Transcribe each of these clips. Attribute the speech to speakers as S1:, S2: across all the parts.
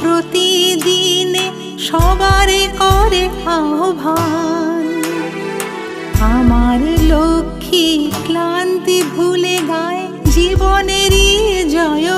S1: প্রতিদিনে সবারে করে আহ্বান। আমার লক্ষ্মী ক্লান্তি ভুলে গায় জীবনেরই জয়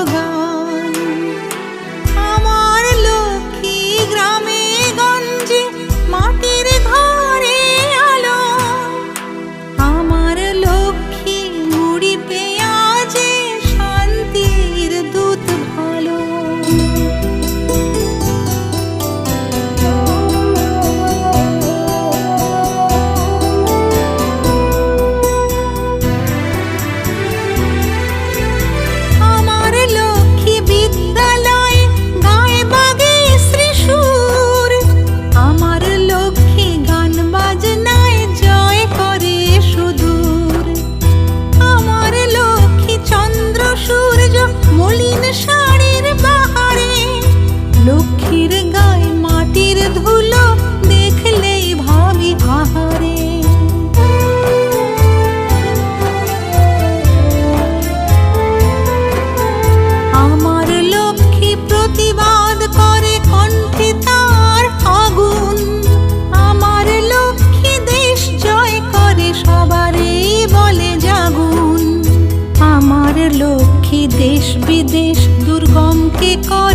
S1: দেশ দুর্গমকে কর